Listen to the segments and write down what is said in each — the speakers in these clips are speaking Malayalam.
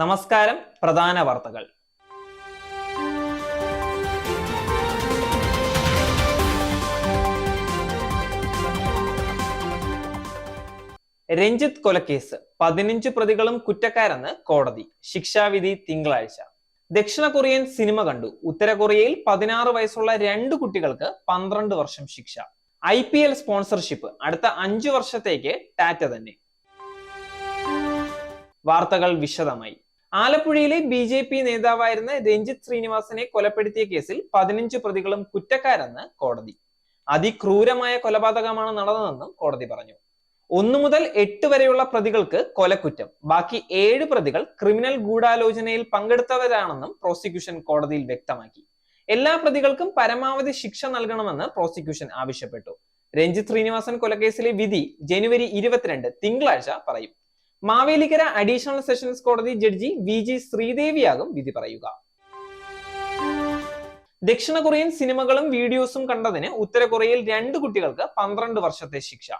നമസ്കാരം പ്രധാന വാർത്തകൾ. രഞ്ജിത്ത് കൊലക്കേസ്. പതിനഞ്ച് പ്രതികളും കുറ്റക്കാരെന്ന് കോടതി. ശിക്ഷാവിധി തിങ്കളാഴ്ച. ദക്ഷിണ കൊറിയൻ സിനിമ കണ്ടു. ഉത്തര കൊറിയയിൽ പതിനാറ് വയസ്സുള്ള രണ്ട് കുട്ടികൾക്ക് പന്ത്രണ്ട് വർഷം ശിക്ഷ. I P L sponsorship. അടുത്ത അഞ്ചു വർഷത്തേക്ക് ടാറ്റ തന്നെ. വാർത്തകൾ വിശദമായി. ആലപ്പുഴയിലെ ബി ജെ പി നേതാവായിരുന്ന രഞ്ജിത് ശ്രീനിവാസനെ കൊലപ്പെടുത്തിയ കേസിൽ പതിനഞ്ച് പ്രതികളും കുറ്റക്കാരെന്ന് കോടതി. അതിക്രൂരമായ കൊലപാതകമാണ് നടന്നതെന്നും കോടതി പറഞ്ഞു. ഒന്നു മുതൽ എട്ട് വരെയുള്ള പ്രതികൾക്ക് കൊലക്കുറ്റം. ബാക്കി ഏഴ് പ്രതികൾ ക്രിമിനൽ ഗൂഢാലോചനയിൽ പങ്കെടുത്തവരാണെന്നും പ്രോസിക്യൂഷൻ കോടതിയിൽ വ്യക്തമാക്കി. എല്ലാ പ്രതികൾക്കും പരമാവധി ശിക്ഷ നൽകണമെന്ന് പ്രോസിക്യൂഷൻ ആവശ്യപ്പെട്ടു. രഞ്ജിത് ശ്രീനിവാസൻ കൊലക്കേസിലെ വിധി ജനുവരി ഇരുപത്തിരണ്ട് തിങ്കളാഴ്ച പറയും. മാവേലിക്കര അഡീഷണൽ സെഷൻസ് കോടതി ജഡ്ജി വി ജി ശ്രീദേവിയാകും വിധി പറയുക. ദക്ഷിണ കൊറിയൻ സിനിമകളും വീഡിയോസും കണ്ടതിന് ഉത്തര കൊറിയയിൽ രണ്ട് കുട്ടികൾക്ക് പന്ത്രണ്ട് വർഷത്തെ ശിക്ഷ.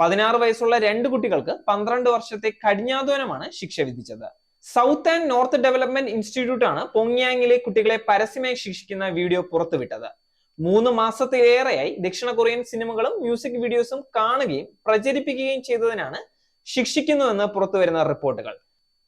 പതിനാറ് വയസ്സുള്ള രണ്ട് കുട്ടികൾക്ക് പന്ത്രണ്ട് വർഷത്തെ കഠിനാധ്വാനമാണ് ശിക്ഷ വിധിച്ചത്. South and north development institute ആണ് പൊങ്യാങ്ങിലെ കുട്ടികളെ പരസ്യമായി ശിക്ഷിക്കുന്ന വീഡിയോ പുറത്തുവിട്ടത്. മൂന്ന് മാസത്തിലേറെയായി ദക്ഷിണ കൊറിയൻ സിനിമകളും മ്യൂസിക് വീഡിയോസും കാണുകയും പ്രചരിപ്പിക്കുകയും ചെയ്തതിനാണ് ശിക്ഷിക്കുന്നുവെന്ന് പുറത്തുവരുന്ന റിപ്പോർട്ടുകൾ.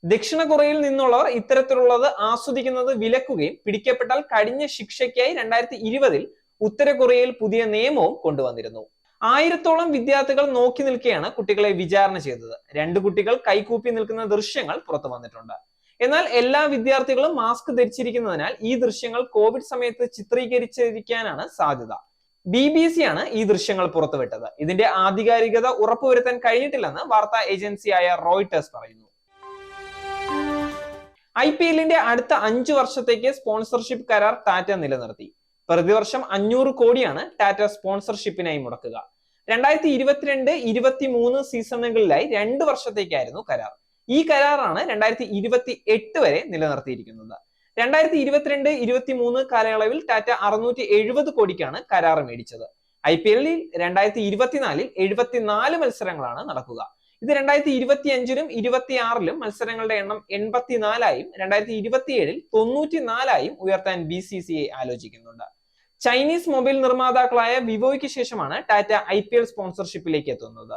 ദക്ഷിണ കൊറിയയിൽ നിന്നുള്ളവർ ഇത്തരത്തിലുള്ളത് ആസ്വദിക്കുന്നത് വിലക്കുകയും പിടിക്കപ്പെട്ടാൽ കഴിഞ്ഞ ശിക്ഷയ്ക്കായി രണ്ടായിരത്തി ഇരുപതിൽ ഉത്തര കൊറിയയിൽ പുതിയ നിയമവും കൊണ്ടുവന്നിരുന്നു. ആയിരത്തോളം വിദ്യാർത്ഥികൾ നോക്കി നിൽക്കെയാണ് കുട്ടികളെ വിചാരണ ചെയ്തത്. രണ്ട് കുട്ടികൾ കൈകൂപ്പി നിൽക്കുന്ന ദൃശ്യങ്ങൾ പുറത്തു വന്നിട്ടുണ്ട്. എന്നാൽ എല്ലാ വിദ്യാർത്ഥികളും മാസ്ക് ധരിച്ചിരിക്കുന്നതിനാൽ ഈ ദൃശ്യങ്ങൾ കോവിഡ് സമയത്ത് ചിത്രീകരിച്ചിരിക്കാനാണ് സാധ്യത. ബി ബി സി ആണ് ഈ ദൃശ്യങ്ങൾ പുറത്തുവിട്ടത്. ഇതിന്റെ ആധികാരികത ഉറപ്പുവരുത്താൻ കഴിഞ്ഞിട്ടില്ലെന്ന് വാർത്താ ഏജൻസിയായ റോയിട്ടേഴ്സ് പറയുന്നു. ഐ പി എല്ലിന്റെ അടുത്ത അഞ്ചു വർഷത്തേക്ക് സ്പോൺസർഷിപ്പ് കരാർ ടാറ്റ നിലനിർത്തി. പ്രതിവർഷം അഞ്ഞൂറ് കോടിയാണ് ടാറ്റ സ്പോൺസർഷിപ്പിനായി മുടക്കുക. രണ്ടായിരത്തി ഇരുപത്തിരണ്ട് ഇരുപത്തി മൂന്ന് സീസണുകളിലായി രണ്ട് വർഷത്തേക്കായിരുന്നു കരാർ. ഈ കരാറാണ് രണ്ടായിരത്തി ഇരുപത്തി എട്ട് വരെ നിലനിർത്തിയിരിക്കുന്നത്. രണ്ടായിരത്തി ഇരുപത്തിരണ്ട് ഇരുപത്തി മൂന്ന് കാലയളവിൽ ടാറ്റ അറുന്നൂറ്റി എഴുപത് കോടിക്കാണ് കരാർ മേടിച്ചത്. ഐ പി എല്ലിൽ രണ്ടായിരത്തി ഇരുപത്തിനാലിൽ എഴുപത്തിനാല് മത്സരങ്ങളാണ് നടക്കുക. ഇത് രണ്ടായിരത്തി ഇരുപത്തി അഞ്ചിലും ഇരുപത്തി ആറിലും മത്സരങ്ങളുടെ എണ്ണം എൺപത്തിനാലായും രണ്ടായിരത്തി ഇരുപത്തിയേഴിൽ തൊണ്ണൂറ്റിനാലായും ഉയർത്താൻ ബി സി സി ഐ ആലോചിക്കുന്നുണ്ട്. ചൈനീസ് മൊബൈൽ നിർമ്മാതാക്കളായ വിവോയ്ക്ക് ശേഷമാണ് ടാറ്റ ഐ പി എൽ സ്പോൺസർഷിപ്പിലേക്ക് എത്തുന്നത്.